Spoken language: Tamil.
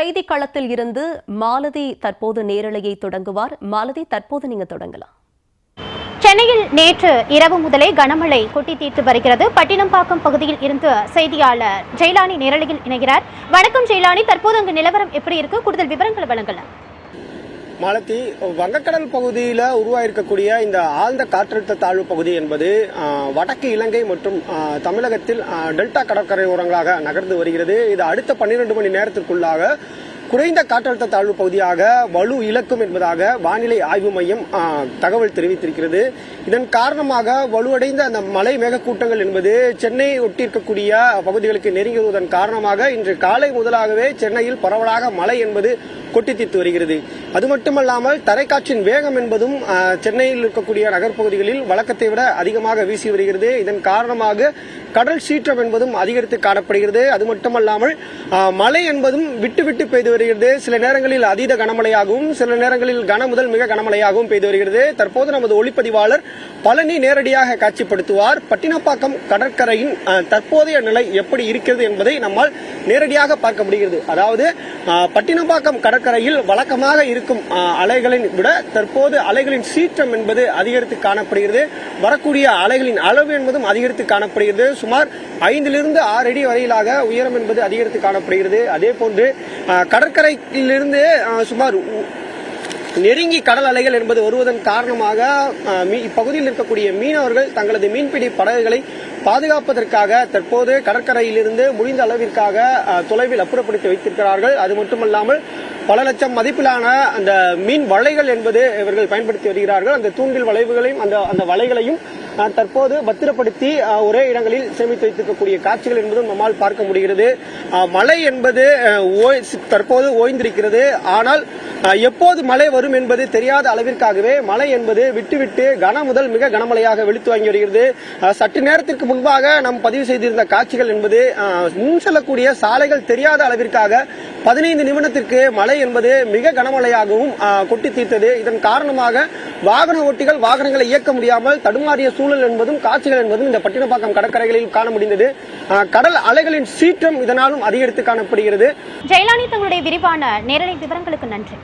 செய்தி களத்தில் இருந்து மாலதி தற்போது நேரலையை தொடங்குவார். மாலதி தற்போது நீங்க தொடங்கலாம். சென்னையில் நேற்று இரவு முதலே கனமழை கொட்டி தீர்த்து வருகிறது. பட்டினம்பாக்கம் பகுதியில் இருந்து செய்தியாளர் ஜெயலானி நேரலையில் இணைகிறார். வணக்கம் ஜெயலானி. தற்போது அங்கு நிலவரம் எப்படி இருக்கு? கூடுதல் விவரங்களை வழங்கலாம். மாலத்தி வங்கக்கடல் பகுதியில் உருவாயிருக்கக்கூடிய இந்த ஆழ்ந்த காற்றழுத்த தாழ்வு பகுதி என்பது வடக்கு இலங்கை மற்றும் தமிழகத்தில் டெல்டா கடற்கரை ஓரங்களாக நகர்ந்து வருகிறது. இது அடுத்த பன்னிரண்டு மணி நேரத்திற்குள்ளாக குறைந்த காற்றழுத்த தாழ்வு பகுதியாக வலு இழக்கும் என்பதாக வானிலை ஆய்வு மையம் தகவல் தெரிவித்திருக்கிறது. இதன் காரணமாக வலுவடைந்த அந்த மலை மேகக்கூட்டங்கள் என்பது சென்னை ஒட்டியிருக்கக்கூடிய பகுதிகளுக்கு நெருங்குவதன் காரணமாக இன்று காலை முதலாகவே சென்னையில் பரவலாக மழை என்பது கொட்டி தீர்த்து வருகிறது. அது மட்டுமல்லாமல் தரைக்காற்றின் வேகம் என்பதும் சென்னையில் இருக்கக்கூடிய நகர்ப்பகுதிகளில் வழக்கத்தை விட அதிகமாக வீசி வருகிறது. இதன் காரணமாக கடல் சீற்றம் என்பதும் அதிகரித்து காணப்படுகிறது. அது மட்டுமல்லாமல் மழை என்பதும் விட்டு விட்டு பெய்து வருகிறது. சில நேரங்களில் அதீத கனமழையாகவும் சில நேரங்களில் கன முதல் மிக கனமழையாகவும் பெய்து வருகிறது. தற்போது நமது ஒளிப்பதிவாளர் பழனி நேரடியாக காட்சிப்படுத்துவார். பட்டினப்பாக்கம் கடற்கரையின் தற்போதைய நிலை எப்படி இருக்கிறது என்பதை நம்மால் நேரடியாக பார்க்க முடிகிறது. அதாவது பட்டினப்பாக்கம் கடற்கரையில் வழக்கமாக இருக்கும் அலைகளின் விட தற்போது அலைகளின் சீற்றம் என்பது அதிகரித்து காணப்படுகிறது. வரக்கூடிய அலைகளின் அளவு என்பதும் அதிகரித்து காணப்படுகிறது. சுமார் ஐந்திலிருந்து ஆறு அடி வரையிலாக உயரம் என்பது அதிகரித்து காணப்படுகிறது. அதே போன்று கடற்கரையிலிருந்து சுமார் நெருங்கி கடல் அலைகள் என்பது வருவதன் காரணமாக மீ- இப்பகுதியில் இருக்கக்கூடிய மீனவர்கள் தங்களது மீன்பிடி படகுகளை பாதுகாப்பதற்காக தற்போது கடற்கரையிலிருந்து முடிந்த அளவிற்காக தொலைவில் அப்புறப்படுத்தி வைத்திருக்கிறார்கள். அது மட்டுமல்லாமல் பல லட்சம் மதிப்பிலான அந்த மீன் வலைகள் என்பது இவர்கள் பயன்படுத்தி வருகிறார்கள். அந்த தூண்டில் வளைவுகளையும் அந்த அந்த வலைகளையும் தற்போது பத்திரப்படுத்தி ஒரே இடங்களில் சேமித்து வைத்திருக்கக்கூடிய காட்சிகள் என்பதும் நம்மால் பார்க்க முடிகிறது. மலை மழை என்பது ஓய்- தற்போது ஓய்ந்திருக்கிறது. ஆனால் எப்போது மழை வரும் என்பது தெரியாத அளவிற்காகவே மழை என்பது விட்டுவிட்டு கன முதல் மிக கனமழையாக வெளுத்து வாங்கி வருகிறது. சற்று நேரத்திற்கு முன்பாக நாம் பதிவு செய்திருந்த காட்சிகள் என்பது முன் செல்லக்கூடிய சாலைகள் தெரியாத அளவிற்காக பதினைந்து நிமிடத்திற்கு மழை என்பது மிக கனமழையாகவும் கொட்டி தீர்த்தது. இதன் காரணமாக வாகன ஓட்டிகள் வாகனங்களை இயக்க முடியாமல் தடுமாறிய சூழல் என்பதும் காட்சிகள் என்பதும் இந்த பட்டினப்பாக்கம் கடற்கரைகளில் காண முடிந்தது. கடல் அலைகளின் சீற்றம் இதனாலும் அதிகரித்து காணப்படுகிறது. ஜெயலானி தங்களுடைய விரிவான நேரடி விவரங்களுக்கு நன்றி.